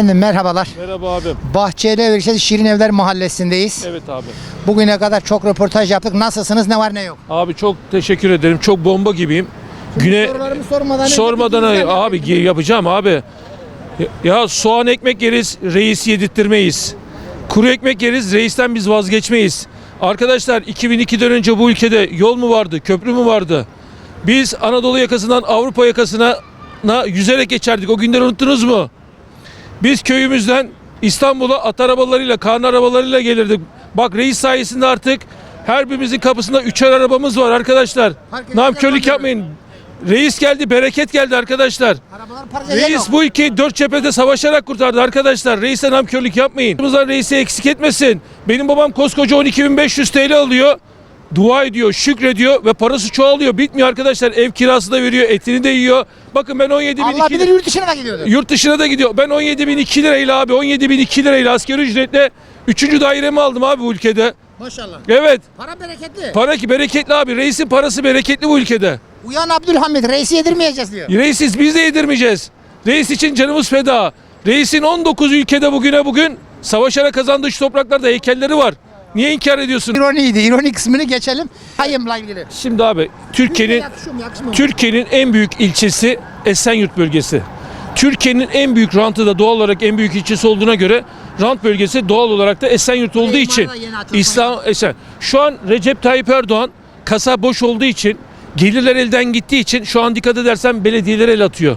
Efendim merhabalar. Merhaba abim. Bahçeli Evlişehir Şirin Evler Mahallesi'ndeyiz. Evet abi. Bugüne kadar çok röportaj yaptık. Nasılsınız? Ne var ne yok? Abi çok teşekkür ederim. Çok bomba gibiyim. Güne Sorularımı sormadan önce sormadan güzel abi yapayım. yapacağım abi. Ya, soğan ekmek yeriz, reis yedirttirmeyiz. Kuru ekmek yeriz, reisten biz vazgeçmeyiz. Arkadaşlar 2002'den önce bu ülkede yol mu vardı, köprü mü vardı? Biz Anadolu yakasından Avrupa yakasına na, yüzerek geçerdik. O günleri unuttunuz mu? Biz köyümüzden İstanbul'a at arabalarıyla, karne arabalarıyla gelirdik. Bak reis sayesinde artık her birimizin kapısında üçer arabamız var arkadaşlar. Herkes Namkörlük yapmayın. Reis geldi, bereket geldi arkadaşlar. Reis bu ülkeyi dört cephede savaşarak kurtardı arkadaşlar. Reis'e namkörlük yapmayın. Reisi eksik etmesin. Benim babam koskoca 12.500 TL alıyor. Dua ediyor, şükrediyor ve parası çoğalıyor. Bitmiyor arkadaşlar. Ev kirası da veriyor, etini de yiyor. Bakın ben 17 bin Allah bilir yurt dışına da gidiyordu. Yurt dışına da gidiyor. Ben 17 bin 2 lirayla abi 17 bin 2 lirayla asgari ücretle 3. dairemi aldım abi bu ülkede. Maşallah. Evet. Para bereketli. Para ki bereketli abi. Reisin parası bereketli bu ülkede. Uyan Abdülhamit reisi yedirmeyeceğiz diyor. Reisiz biz de yedirmeyeceğiz. Reis için canımız feda. Reisin 19 ülkede bugüne bugün savaşarak kazandığı şu topraklarda heykelleri var. Niye inkar ediyorsun? İroniydi. İroni kısmını geçelim. Hayımla ilgili. Şimdi abi Türkiye'nin? Türkiye'nin en büyük ilçesi Esenyurt bölgesi. Türkiye'nin en büyük rantı da doğal olarak en büyük ilçesi olduğuna göre rant bölgesi doğal olarak da Esenyurt olduğu için İslam Esen. Şu an Recep Tayyip Erdoğan kasa boş olduğu için gelirler elden gittiği için şu an dikkat edersen belediyeler el atıyor.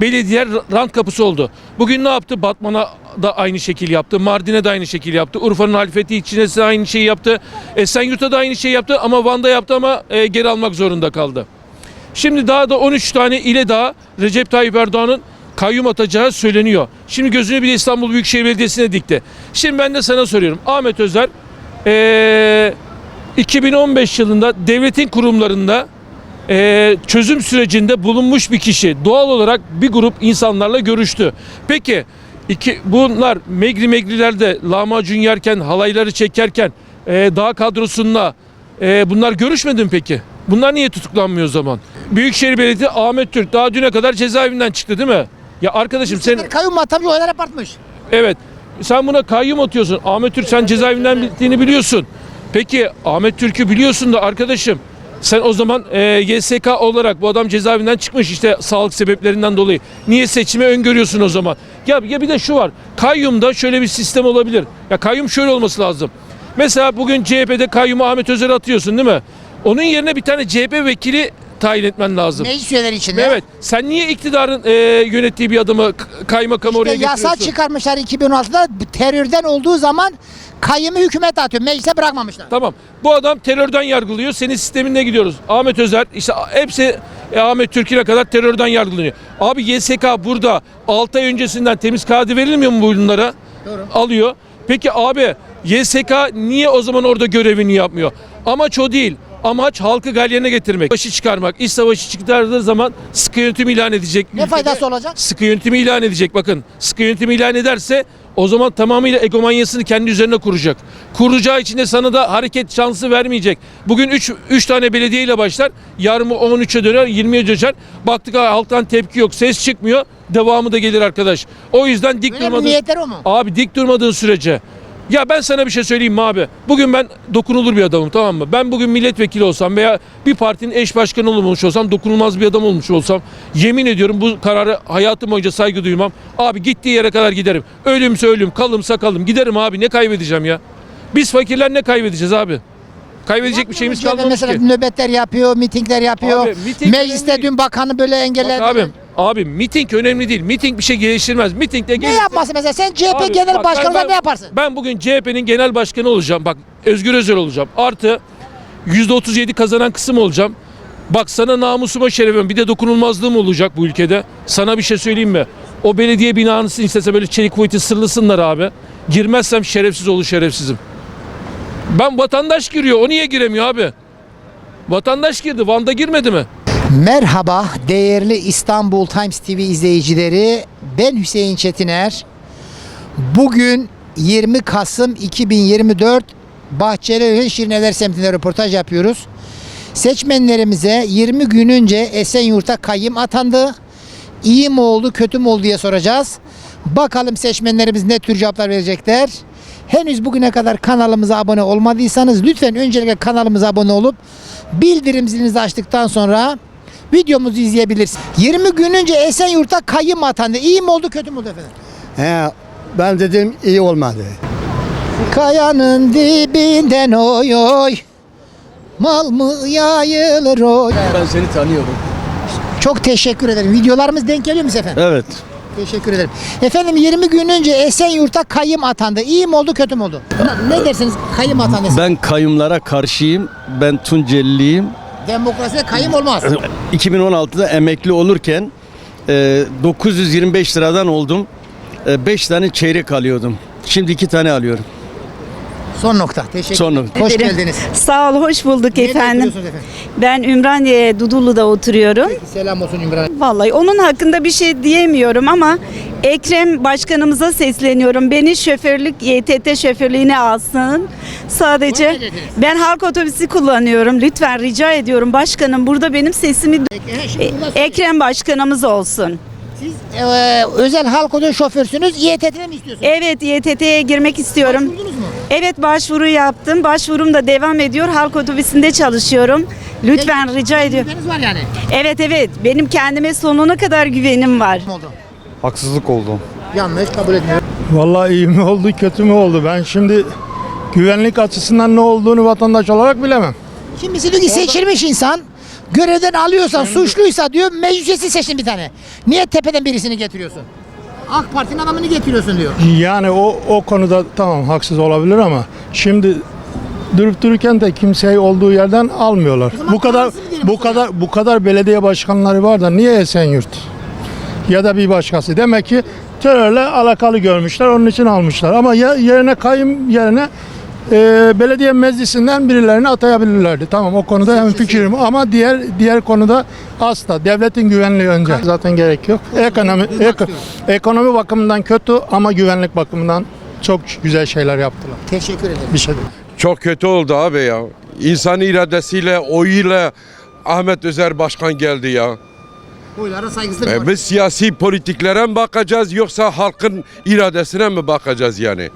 Belediyeler rant kapısı oldu. Bugün ne yaptı? Batman'a da aynı şekil yaptı. Mardin'e de aynı şekil yaptı. Urfa'nın halifeti içine aynı şeyi yaptı. Esenyurt'a da aynı şeyi yaptı ama Van'da yaptı ama e, geri almak zorunda kaldı. Şimdi daha da 13 tane ile daha Recep Tayyip Erdoğan'ın kayyum atacağı söyleniyor. Şimdi gözünü bir de İstanbul Büyükşehir Belediyesi'ne dikti. Şimdi ben de sana soruyorum. Ahmet Özer eee, 2015 yılında devletin kurumlarında eee, çözüm sürecinde bulunmuş bir kişi. Doğal olarak bir grup insanlarla görüştü. Peki iki, bunlar megri megrilerde lahmacun yerken, halayları çekerken eee dağ kadrosunda eee, bunlar görüşmedi mi peki? Bunlar niye tutuklanmıyor o zaman? Büyükşehir Belediyesi Ahmet Türk daha düne kadar cezaevinden çıktı değil mi? Ya arkadaşım sen Kayyum atamcı oylar hep artmış. Evet. Sen buna kayyum atıyorsun. Ahmet Türk sen cezaevinden bittiğini biliyorsun. Peki Ahmet Türk'ü biliyorsun da arkadaşım sen o zaman e, YSK olarak bu adam cezaevinden çıkmış işte sağlık sebeplerinden dolayı. Niye seçimi öngörüyorsun o zaman? Ya, ya bir de şu var. Kayyumda şöyle bir sistem olabilir. Ya kayyum şöyle olması lazım. Mesela bugün CHP'de kayyumu Ahmet Özer'e atıyorsun değil mi? Onun yerine bir tane CHP vekili tayin etmen lazım. Meclis üyeleri içinde. Evet. Sen niye iktidarın e, yönettiği bir adamı kaymakam oraya İşte getiriyorsun? yasa çıkarmışlar 2016'da bu terörden olduğu zaman kayyumu hükümet atıyor. Meclise bırakmamışlar. Tamam. Bu adam terörden yargılıyor. Senin sisteminle gidiyoruz. Ahmet Özer işte hepsi e, Ahmet Türk'üne kadar terörden yargılanıyor. Abi YSK burada 6 ay öncesinden temiz kağıdı verilmiyor mu bunlara? Doğru. Alıyor. Peki abi YSK niye o zaman orada görevini yapmıyor? Amaç o değil. Amaç halkı galyana getirmek. Başı çıkarmak. İş savaşı çıkardığı zaman sıkı yönetim ilan edecek. Ne Ülkede faydası olacak? Sıkı yönetimi ilan edecek bakın. Sıkı yönetimi ilan ederse o zaman tamamıyla egomanyasını kendi üzerine kuracak. Kuracağı için de sana da hareket şansı vermeyecek. Bugün 3 3 tane belediye ile başlar. Yarın bu 13'e döner, 20'ye döner. Baktık ha, halktan tepki yok, ses çıkmıyor. Devamı da gelir arkadaş. O yüzden dik Öyle bir durmadığın niyetleri o mu? Abi dik durmadığın sürece ya ben sana bir şey söyleyeyim mi abi? Bugün ben dokunulur bir adamım tamam mı? Ben bugün milletvekili olsam veya bir partinin eş başkanı olmuş olsam, dokunulmaz bir adam olmuş olsam yemin ediyorum bu kararı hayatım boyunca saygı duymam. Abi gittiği yere kadar giderim. Ölümse ölüm, kalımsa kalım. Giderim abi ne kaybedeceğim ya? Biz fakirler ne kaybedeceğiz abi? Kaybedecek bir şeyimiz kalmamış mesela ki. nöbetler yapıyor, mitingler yapıyor. Abi, miting Mecliste dün bakanı böyle engelledi. Bak abim, abi miting önemli değil. Miting bir şey geliştirmez. Mitingde Ne gelirse- yapması mesela? Sen CHP Abi genel bak başkanı ben- ne yaparsın? Ben bugün CHP'nin genel başkanı olacağım. Bak Özgür Özel olacağım. Artı %37 kazanan kısım olacağım. Bak sana namusuma şerefim bir de dokunulmazlığım olacak bu ülkede. Sana bir şey söyleyeyim mi? O belediye binasını istese böyle çelik kuvveti sırlısınlar abi. Girmezsem şerefsiz olur şerefsizim. Ben vatandaş giriyor. O niye giremiyor abi? Vatandaş girdi. Van'da girmedi mi? Merhaba değerli İstanbul Times TV izleyicileri. Ben Hüseyin Çetiner. Bugün 20 Kasım 2024 Bahçeli Şirineler semtinde röportaj yapıyoruz. Seçmenlerimize 20 gün önce Esenyurt'a kayyım atandı. İyi mi oldu, kötü mü oldu diye soracağız. Bakalım seçmenlerimiz ne tür cevaplar verecekler. Henüz bugüne kadar kanalımıza abone olmadıysanız lütfen öncelikle kanalımıza abone olup bildirim zilinizi açtıktan sonra videomuzu izleyebilirsiniz. 20 gün önce Esenyurt'a kayyım atandı. İyi mi oldu kötü mü oldu efendim? He, ben dedim iyi olmadı. Kayanın dibinden oy oy Mal mı yayılır oy Ben seni tanıyorum. Çok teşekkür ederim. Videolarımız denk geliyor mu efendim? Evet. Teşekkür ederim. Efendim 20 gün önce Esenyurt'a kayyım atandı. İyi mi oldu kötü mü oldu? Ne dersiniz kayyım atandı? Ben kayyumlara karşıyım. Ben Tunceliliyim. Demokraside kayyım olmaz. 2016'da emekli olurken e, 925 liradan oldum. 5 tane çeyrek alıyordum. Şimdi 2 tane alıyorum. Son nokta. Teşekkür Son ederim. nokta. Hoş Ederim. geldiniz. Sağ ol, hoş bulduk Nerede efendim. oturuyorsunuz efendim? Ben Ümraniye Dudullu'da oturuyorum. Peki, selam olsun İmran. Vallahi onun hakkında bir şey diyemiyorum ama Ekrem Başkanımıza sesleniyorum. Beni şoförlük, YTT şoförlüğüne alsın. Sadece ben halk otobüsü kullanıyorum. Lütfen rica ediyorum başkanım burada benim sesimi sonra Ekrem Başkanımız olsun. Siz e, özel halk otobüs şoförsünüz. İETT'de mi istiyorsunuz? Evet YTT'ye girmek istiyorum. Başvurdunuz mu? Evet başvuru yaptım. Başvurum da devam ediyor. Halk otobüsünde çalışıyorum. Lütfen Peki, rica ediyorum. güveniniz var yani. Evet evet benim kendime sonuna kadar güvenim var. Ne oldu? Haksızlık oldu. Yanlış kabul etmiyorum. Vallahi iyi mi oldu kötü mü oldu? Ben şimdi güvenlik açısından ne olduğunu vatandaş olarak bilemem. Kimisi diyor ki seçilmiş insan görevden alıyorsan suçluysa diyor meclis üyesi seçtin bir tane. Niye tepeden birisini getiriyorsun? AK Parti'nin adamını getiriyorsun diyor. Yani o o konuda tamam haksız olabilir ama şimdi durup dururken de kimseyi olduğu yerden almıyorlar. zaman Bu kadar diyelim bu bu kadar bu kadar belediye başkanları var da niye Esenyurt? Ya da bir başkası. Demek ki terörle alakalı görmüşler onun için almışlar. Ama ya, yerine kayım yerine e, belediye meclisinden birilerini atayabilirlerdi. Tamam o konuda hem fikrim ama diğer diğer konuda asla devletin güvenliği önce. Zaten gerek yok. Ekonomi eko- ekonomi bakımından kötü ama güvenlik bakımından çok güzel şeyler yaptılar. Teşekkür ederim. Bir şey değil. Çok kötü oldu abi ya. İnsan iradesiyle, oyuyla Ahmet Özer Başkan geldi ya. Oylara saygısızlık E biz siyasi politiklere mi bakacağız yoksa halkın iradesine mi bakacağız yani?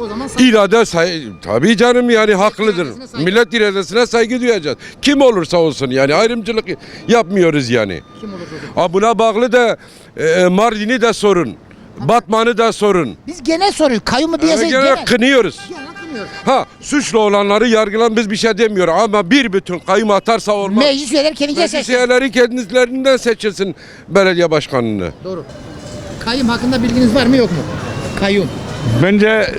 O zaman saygı- İrade say tabii canım yani haklıdır. iradesine saygı- Millet iradesine saygı duyacağız. Kim olursa olsun yani ayrımcılık yapmıyoruz yani. kim olursa olsun. Ha buna bağlı da e, Mardin'i de sorun. Batman'ı da sorun. Biz genel soruyu kayyumu E, diyeceğiz gene genel. kınıyoruz. Genel kınıyoruz. Ha suçlu olanları yargılan biz bir şey demiyor ama bir bütün kayyum atarsa olmaz. Meclis üyeleri kendince Meclis seçsin. üyeleri kendilerinden seçilsin belediye başkanını. Doğru. Kayyum hakkında bilginiz var mı yok mu? Kayyum. Bence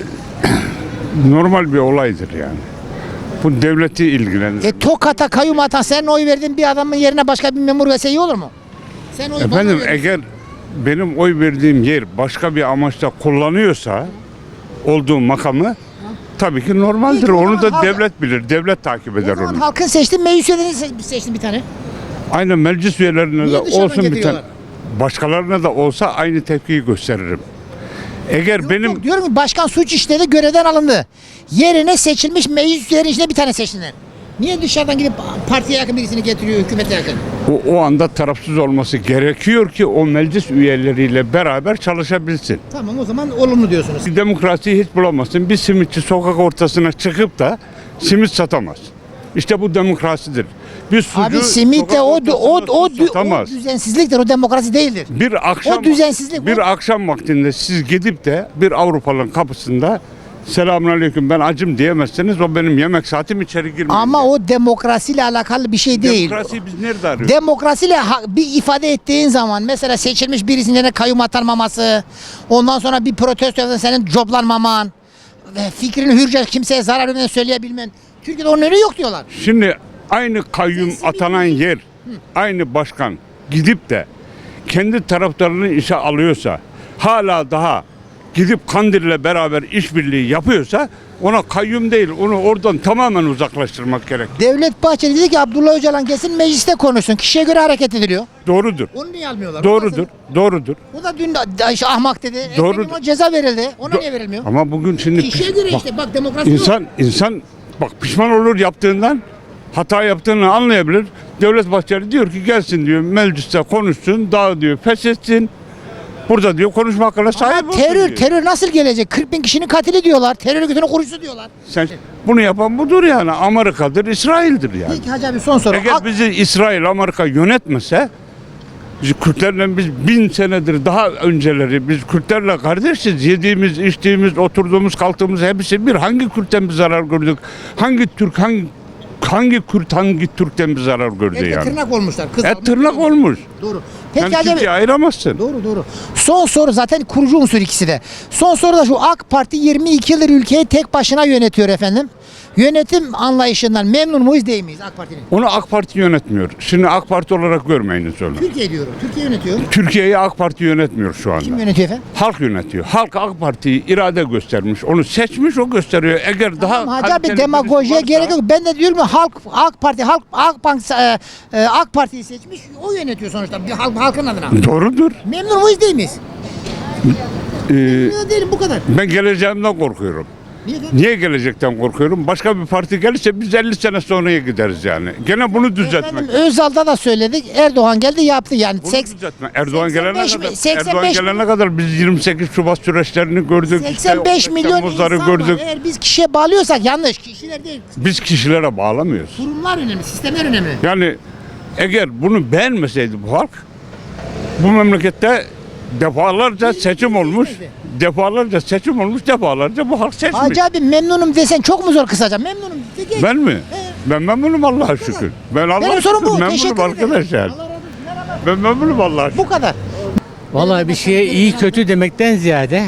normal bir olaydır yani. Bu devleti ilgilendirir. E Tokat'a kayyum atan sen oy verdin bir adamın yerine başka bir memur verse iyi olur mu? Sen oy Efendim eğer benim oy verdiğim yer başka bir amaçla kullanıyorsa olduğum makamı tabii ki normaldir. Peki, o Onu zaman da halk- devlet bilir. Devlet takip eder onu. halkın seçti meclis üyelerini se- seçtin bir tane. Aynen meclis üyelerine Niye de dışarıdan olsun bir tane. getiriyorlar? Başkalarına da olsa aynı tepkiyi gösteririm. Eğer Yok, benim yok, diyorum ki başkan suç işledi görevden alındı. Yerine seçilmiş meclis üyelerinin içinde bir tane seçtiler. Niye dışarıdan gidip partiye yakın birisini getiriyor hükümete yakın? o, o anda tarafsız olması gerekiyor ki o meclis üyeleriyle beraber çalışabilsin. Tamam o zaman olumlu diyorsunuz. Demokrasiyi hiç bulamazsın. Bir simitçi sokak ortasına çıkıp da simit satamaz. İşte bu demokrasidir. Bir sucu Abi simit de o, o, o, o, o düzensizliktir o demokrasi değildir. bir akşam o düzensizlik, bir o- akşam vaktinde siz gidip de bir Avrupalı'nın kapısında selamünaleyküm ben acım diyemezseniz o benim yemek saatim içeri girmiyor. Ama o demokrasiyle alakalı bir şey değil. Demokrasiyi biz nerede arıyoruz? Demokrasiyle bir ifade ettiğin zaman mesela seçilmiş birisinin kayyum atanmaması, ondan sonra bir protesto senin coplanmaman, ve fikrini hürce kimseye zarar vermeden söyleyebilmen. Türkiye'de onun önü yok diyorlar. Şimdi aynı kayyum atanan yer, aynı başkan gidip de kendi taraftarını işe alıyorsa, hala daha gidip Kandil'le beraber işbirliği yapıyorsa ona kayyum değil, onu oradan tamamen uzaklaştırmak gerek. Devlet Bahçeli dedi ki Abdullah Öcalan gelsin mecliste konuşsun. Kişiye göre hareket ediliyor. Doğrudur. Onu niye almıyorlar? Doğrudur. Doğrudur. O da dün da işte ahmak dedi. Doğrudur. Efendim o ceza verildi. Ona Do- niye verilmiyor? Ama bugün şimdi Kişiye piş- göre bak, işte bak demokrasi yok. insan insan bak pişman olur yaptığından hata yaptığını anlayabilir. Devlet Bahçeli diyor ki gelsin diyor mecliste konuşsun, daha diyor feshetsin. Burada diyor konuşma hakkına sahip Ama olsun terör, diyor. terör nasıl gelecek? 40 bin kişinin katili diyorlar. Terör örgütünün kurucusu diyorlar. Sen, bunu yapan budur yani. Amerika'dır, İsrail'dir yani. Peki Hacı abi son soru. Eğer Ak- bizi İsrail, Amerika yönetmese biz Kürtlerle biz bin senedir daha önceleri biz Kürtlerle kardeşiz. Yediğimiz, içtiğimiz, oturduğumuz, kalktığımız hepsi bir. Hangi Kürt'ten bir zarar gördük? Hangi Türk, hangi hangi Kürt, hangi Türk'ten bir zarar gördü Etle yani? tırnak olmuşlar. Kız Et tırnak olmuş. Doğru. Peki Yani Türkiye ayıramazsın. Doğru doğru. Son soru zaten kurucu unsur ikisi de. Son soru da şu AK Parti 22 yıldır ülkeyi tek başına yönetiyor efendim. Yönetim anlayışından memnun muyuz değil miyiz AK Parti'nin? Onu AK Parti yönetmiyor. Şimdi AK Parti olarak görmeyiniz onu. Türkiye diyorum. Türkiye yönetiyor. Türkiye'yi AK Parti yönetmiyor şu anda. Kim yönetiyor efendim? Halk yönetiyor. Halk AK Parti'yi irade göstermiş. Onu seçmiş o gösteriyor. Eğer daha Tamam, Hacı abi kaliteli demagojiye birisi varsa- gerek yok. Ben de diyorum ki halk AK Parti halk AK Bank e, e, AK Parti'yi seçmiş. O yönetiyor sonuçta bir halk, halkın adına. Doğrudur. Memnun muyuz değil miyiz? Ee, Memnun değilim bu kadar. ben geleceğimden korkuyorum. Niye? Niye gelecekten korkuyorum? Başka bir parti gelirse biz 50 sene sonraya gideriz yani. Gene bunu düzeltmek. Efendim Özal'da da söyledik. Erdoğan geldi yaptı yani. Bunu Seks- düzeltme. Erdoğan gelene 85 mi- kadar 85 Erdoğan mi- gelene kadar biz 28 Şubat süreçlerini gördük. 85 işte milyon insan gördük. var. Eğer biz kişiye bağlıyorsak yanlış. Kişiler değil. Biz kişilere bağlamıyoruz. Kurumlar önemli, sistemler önemli. Yani eğer bunu beğenmeseydi bu halk bu memlekette defalarca seçim olmuş. Defalarca seçim olmuş, defalarca bu halk seçmiş. Hacı abi memnunum desen çok mu zor kısaca? Memnunum. de geç. Ben mi? Ben memnunum Allah'a şükür. Ben Allah'a bu. şükür Teşekkür memnunum arkadaşlar. Ben memnunum Allah'a şükür. Bu kadar. Vallahi bir şeye iyi kötü demekten ziyade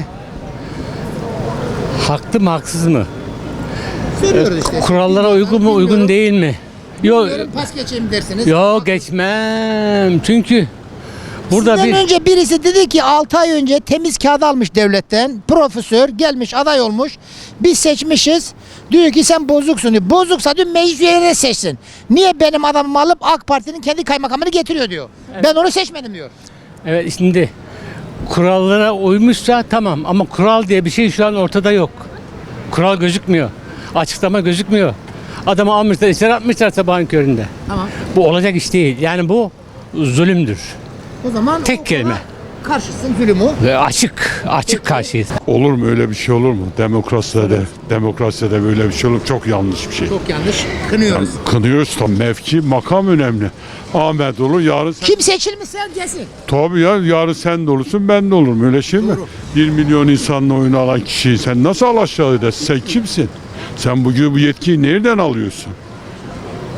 haklı mı haksız mı? İşte. Kurallara uygun mu uygun değil mi? Yok pas geçeyim dersiniz. yok geçmem. Çünkü burada Sizden bir önce birisi dedi ki 6 ay önce temiz kağıt almış devletten. Profesör gelmiş aday olmuş. Biz seçmişiz. Diyor ki sen bozuksun diyor. Bozuksa diyor meclis üyeleri seçsin. Niye benim adamımı alıp AK Parti'nin kendi kaymakamını getiriyor diyor. Ben onu seçmedim diyor. evet şimdi kurallara uymuşsa tamam ama kural diye bir şey şu an ortada yok. Kural gözükmüyor. Açıklama gözükmüyor. Adamı almışlar, içeri atmışlar sabahın köründe. Tamam. Bu olacak iş değil. Yani bu zulümdür. O zaman Tek o- kelime. Karşısın zulümü. Ve açık, açık karşıyız. Olur mu öyle bir şey olur mu? Demokraside, demokraside böyle bir şey olur. Çok yanlış bir şey. Çok yanlış. Kınıyoruz. Kınıyoruz tabii. Mevki, makam önemli. Ahmet olur, yarın sen... Kim seçilmişse gelsin. Tabii ya, yarın sen de olursun, ben de olurum. Öyle şey mi? 1 milyon insanla oyunu alan kişiyi sen nasıl al aşağı edersin? Sen kimsin? Sen bugün bu yetkiyi nereden alıyorsun?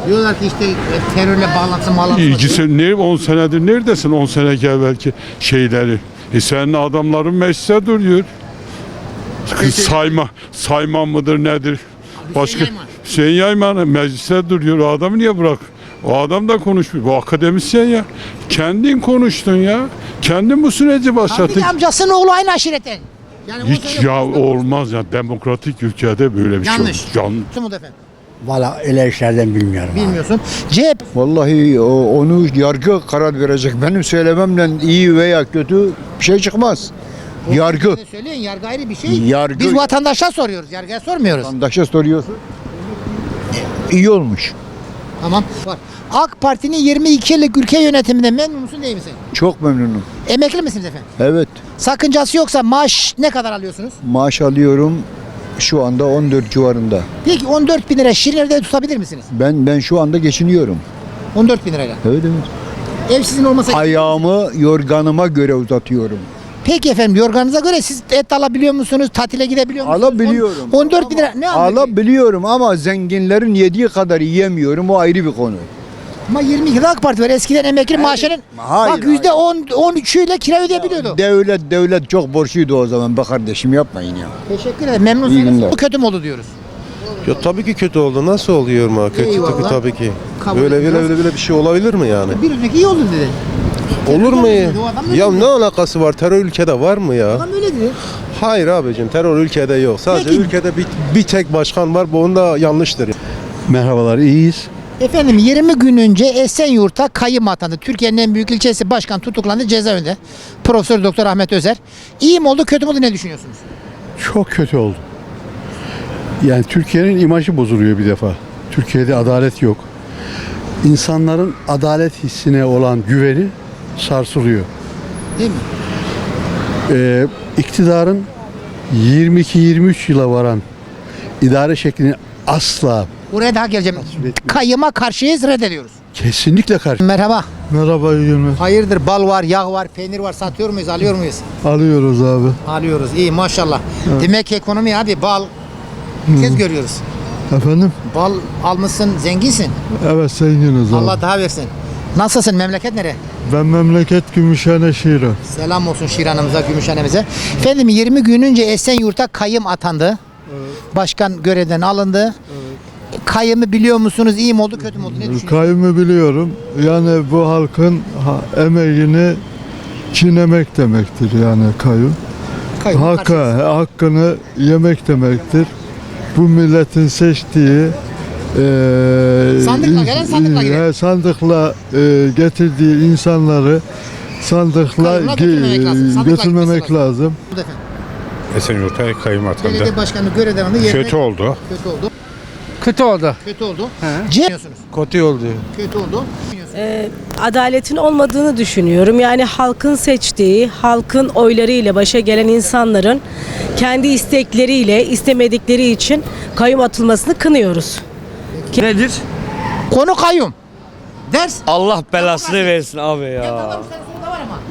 Diyorlar ki işte e, terörle bağlantısı bağlantısı. İlgisi ne? 10 senedir neredesin? 10 sene evvelki şeyleri. E senin adamların meclise duruyor. Sayma, sayman mıdır nedir? Başka. Hüseyin Yayman meclise duruyor. O adamı niye bırak? O adam da konuşmuyor. Bu akademisyen ya. Kendin konuştun ya. Kendin bu süreci başlattın. Abi amcasının oğlu aynı aşiretten. Yani Hiç ya olmaz ya. Demokratik ülkede böyle bir Yanlış. şey olur. Yan, Umut efendim. Valla öyle işlerden bilmiyorum. Bilmiyorsun. CHP Vallahi o- onu yargı karar verecek. Benim söylememle iyi veya kötü bir şey çıkmaz. Yargı. Ne Söyleyin yargı ayrı bir şey. Yargı- Biz vatandaşa soruyoruz. Yargıya sormuyoruz. Vatandaşa soruyorsun. İyi olmuş. Tamam. Var. AK Parti'nin 22 yıllık ülke yönetiminde memnun musun değil misin? Çok memnunum. Emekli misiniz efendim? Evet. Sakıncası yoksa maaş ne kadar alıyorsunuz? Maaş alıyorum şu anda 14 civarında. Peki 14 bin lira şirin evde tutabilir misiniz? Ben ben şu anda geçiniyorum. 14 bin lirayla. Evet evet. Ev sizin olmasa... Ayağımı yorganıma göre uzatıyorum. Peki efendim yorganınıza göre siz et alabiliyor musunuz? Tatile gidebiliyor musunuz? Alabiliyorum. On- 14 bin lira ne alabiliyorsun? Alabiliyorum ama zenginlerin yediği kadar yiyemiyorum. O ayrı bir konu. Ama 22 AK Parti var. Eskiden emekli maaşının Hayır, bak yüzde 10 13'üyle kira ödeyebiliyordu. Devlet devlet çok borçluydu o zaman be kardeşim yapmayın ya. Teşekkür ederim. Memnun İyi günler. Bu kötü mü oldu diyoruz. Ya tabii ki kötü oldu. Nasıl oluyor mu? Kötü Eyvallah. tabii, tabii ki. Kabul böyle böyle ediyoruz. böyle böyle bir şey olabilir mi yani? Bir önceki iyi oldu dedi. Olur mu? ya? O adam öyle Ya dedi. ne alakası var? Terör ülkede var mı ya? Adam öyle dedi. Hayır abicim terör ülkede yok. Sadece Peki. ülkede bir, bir tek başkan var. Bu onda yanlıştır. Merhabalar iyiyiz. Efendim 20 gün önce Esenyurt'a kayyım atandı. Türkiye'nin en büyük ilçesi başkan tutuklandı cezaevinde. Profesör Doktor Ahmet Özer. İyi mi oldu kötü mü oldu ne düşünüyorsunuz? Çok kötü oldu. Yani Türkiye'nin imajı bozuluyor bir defa. Türkiye'de adalet yok. İnsanların adalet hissine olan güveni sarsılıyor. Değil mi? Ee, iktidarın 22-23 yıla varan idare şeklini asla Buraya daha geleceğim. Kayıma karşıyız reddediyoruz. kesinlikle karşı. Merhaba. Merhaba iyi günler. Hayırdır bal var, yağ var, peynir var satıyor muyuz, alıyor muyuz? Alıyoruz abi. Alıyoruz. İyi maşallah. Demek ki ekonomi abi bal kez görüyoruz. Efendim? Bal almışsın, zenginsin. Evet zenginiz Allah daha versin. Nasılsın? Memleket nere? Ben memleket Gümüşhane Şirin. Selam olsun Şiran'ımıza, Gümüşhane'mize. Efendim 20 gün önce Esenyurt'a kayım atandı. Başkan görevden alındı. Kayımı biliyor musunuz? İyi mi oldu, kötü mü oldu? Ne düşünüyorsunuz? Kayımı biliyorum. Yani bu halkın ha- emeğini çiğnemek demektir yani kayım. Kayıma Hakkı, karşıyız. hakkını yemek demektir. Bu milletin seçtiği eee, Sandıkla gelen sandıkla gider. he, sandıkla eee, getirdiği insanları sandıkla Kayımla götürmemek lazım, sandıkla götürmemek gitmesi lazım. efendim. Esenyurt'a kayyum atandı. Belediye başkanı görevden alındı. yerine- Kötü oldu. Kötü oldu. Kötü oldu. Kötü oldu. C diyorsunuz. Kötü oldu. Kötü oldu. adaletin olmadığını düşünüyorum. Yani halkın seçtiği, halkın oylarıyla başa gelen insanların kendi istekleriyle istemedikleri için kayyum atılmasını kınıyoruz. Nedir? Konu kayyum. Ders. Allah belasını versin abi ya.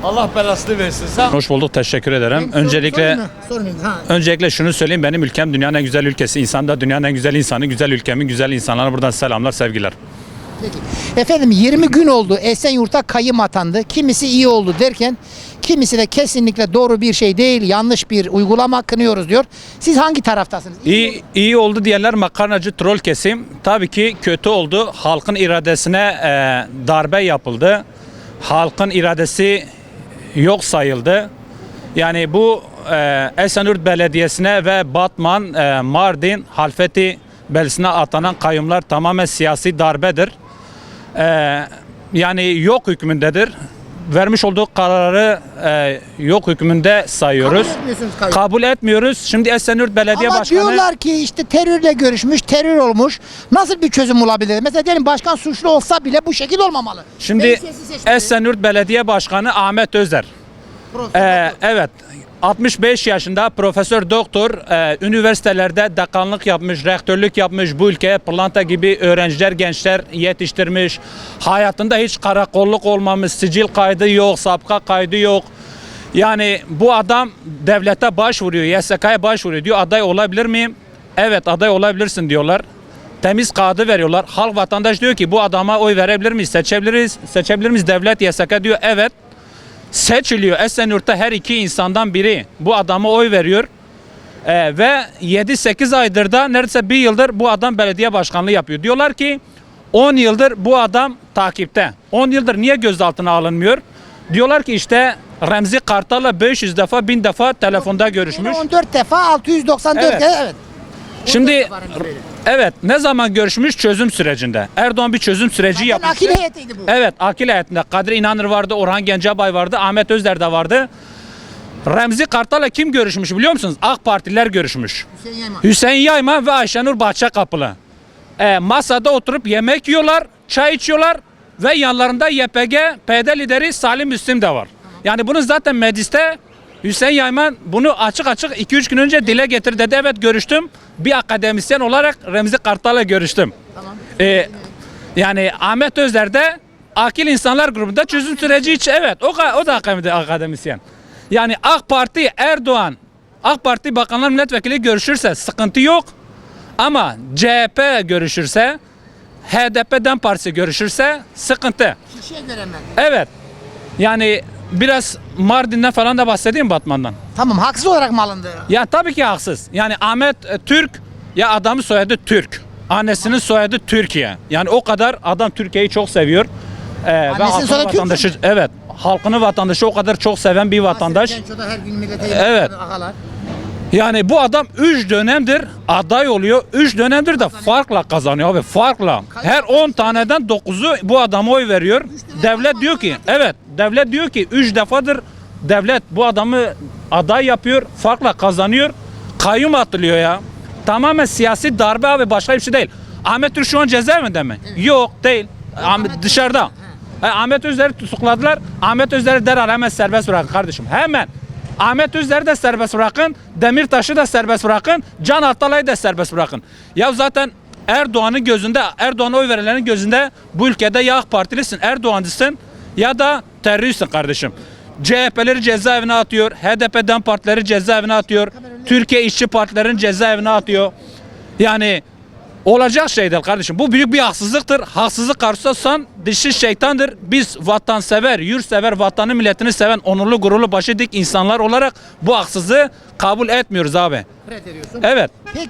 Allah belasını versin. Sen Hoş bulduk. Teşekkür ederim. Öncelikle Sorun? Sorun? Ha. öncelikle şunu söyleyeyim. Benim ülkem dünyanın en güzel ülkesi. İnsan da dünyanın en güzel insanı. Güzel ülkemin güzel insanlarına buradan selamlar, sevgiler. Efendim 20 gün oldu Esenyurt'a kayım atandı. Kimisi iyi oldu derken kimisi de kesinlikle doğru bir şey değil, yanlış bir uygulama kınıyoruz diyor. Siz hangi taraftasınız? İyi iyi oldu diyenler makarnacı troll kesim. Tabii ki kötü oldu. Halkın iradesine e, darbe yapıldı. Halkın iradesi yok sayıldı. Yani bu e, Esenyurt Belediyesi'ne ve Batman, e, Mardin, Halfeti beldesine atanan kayyumlar tamamen siyasi darbedir. E, yani yok hükmündedir. Vermiş olduğu kararı e, yok hükmünde sayıyoruz. Kabul etmiyorsunuz kayyum. Kabul etmiyoruz. Şimdi Esenyurt Belediye Ama Başkanı diyorlar ki işte terörle görüşmüş, terör olmuş. Nasıl bir çözüm olabilir? Mesela diyelim başkan suçlu olsa bile bu şekil olmamalı. Şimdi Meclisi seçmeli. Esenyurt Belediye Başkanı Ahmet Özer. Profesör Ee, evet 65 yaşında profesör doktor e, üniversitelerde dekanlık yapmış, rektörlük yapmış, bu ülkeye pırlanta gibi öğrenciler, gençler yetiştirmiş. Hayatında hiç karakolluk olmamış, sicil kaydı yok, sapka kaydı yok. Yani bu adam devlete başvuruyor, YSK'ya başvuruyor diyor aday olabilir miyim? Evet aday olabilirsin diyorlar. Temiz kağıdı veriyorlar. Halk vatandaş diyor ki bu adama oy verebilir miyiz? Seçebiliriz. Seçebilir miyiz? Devlet YSK diyor evet seçiliyor. Esenyurt'ta her iki insandan biri bu adama oy veriyor. Ee, ve 7-8 aydır da neredeyse bir yıldır bu adam belediye başkanlığı yapıyor. Diyorlar ki 10 yıldır bu adam takipte. 10 yıldır niye gözaltına alınmıyor? Diyorlar ki işte Remzi Kartal'la 500 defa 1000 defa telefonda görüşmüş. 14 defa 694 Evet. evet. Şimdi evet ne zaman görüşmüş çözüm sürecinde. Erdoğan bir çözüm süreci Zaten yapmıştı. akil heyetiydi bu. Evet akil heyetinde Kadri İnanır vardı, Orhan Gencebay vardı, Ahmet Özder de vardı. Remzi Kartal'la kim görüşmüş biliyor musunuz? AK Partiler görüşmüş. Hüseyin Yayman. Hüseyin Yayman ve Ayşenur Bahçekapılı. E, masada oturup yemek yiyorlar, çay içiyorlar ve yanlarında YPG, PD lideri Salim Müslim de var. Yani bunu zaten mecliste Hüseyin Yayman bunu açık açık 2-3 gün önce dile getirdi dedi. Evet görüştüm. Bir akademisyen olarak Remzi Kartal'la görüştüm. E, yani Ahmet Özder de akil insanlar grubunda çözüm süreci için evet o, o da akademi- akademisyen. Yani AK Parti Erdoğan AK Parti Bakanlar Milletvekili görüşürse sıkıntı yok. Ama CHP görüşürse HDP'den partisi görüşürse sıkıntı. Kişiye göre mi? Evet. Yani biraz Mardin'den falan da bahsedeyim Batman'dan. Tamam haksız olarak mı alındı? Ya tabii ki haksız. Yani Ahmet e, Türk ya adamın soyadı Türk. Annesinin soyadı Türkiye. Yani o kadar adam Türkiye'yi çok seviyor. Ee, ve halkını soyadı Türk mü? evet. Halkını vatandaşı o kadar çok seven bir vatandaş. Her gün millete Evet. Agalar. Yani bu adam 3 dönemdir aday oluyor. 3 dönemdir de farkla kazanıyor abi farkla. Her 10 taneden 9'u bu adama oy veriyor. Devlet diyor ki evet devlet diyor ki 3 defadır devlet bu adamı aday yapıyor farkla kazanıyor. Kayyum atılıyor ya. Tamamen siyasi darbe abi başka bir şey değil. Ahmet Türk şu an cezaevinde mi? Yok değil. Ahmet dışarıda. E, Ahmet Özer'i tutukladılar. Ahmet Özer'i derhal hemen serbest bırakın kardeşim. Hemen. Ahmet Özer'i de serbest bırakın. Demirtaş'ı da serbest bırakın. Can Atalay'ı da serbest bırakın. Ya zaten Erdoğan'ın gözünde, Erdoğan'a oy verenlerin gözünde bu ülkede ya Partilisin, Erdoğancısın ya da teröristsin kardeşim. CHP'leri cezaevine atıyor. HDP'den partileri cezaevine atıyor. Türkiye İşçi Partilerin cezaevine atıyor. Yani olacak şey değil kardeşim. Bu büyük bir haksızlıktır. Haksızlık karşısında dişi şeytandır. Biz vatansever, yurtsever, vatanı milletini seven, onurlu gururlu başı dik insanlar olarak bu haksızlığı kabul etmiyoruz abi. Reddediyorsun. Evet. Peki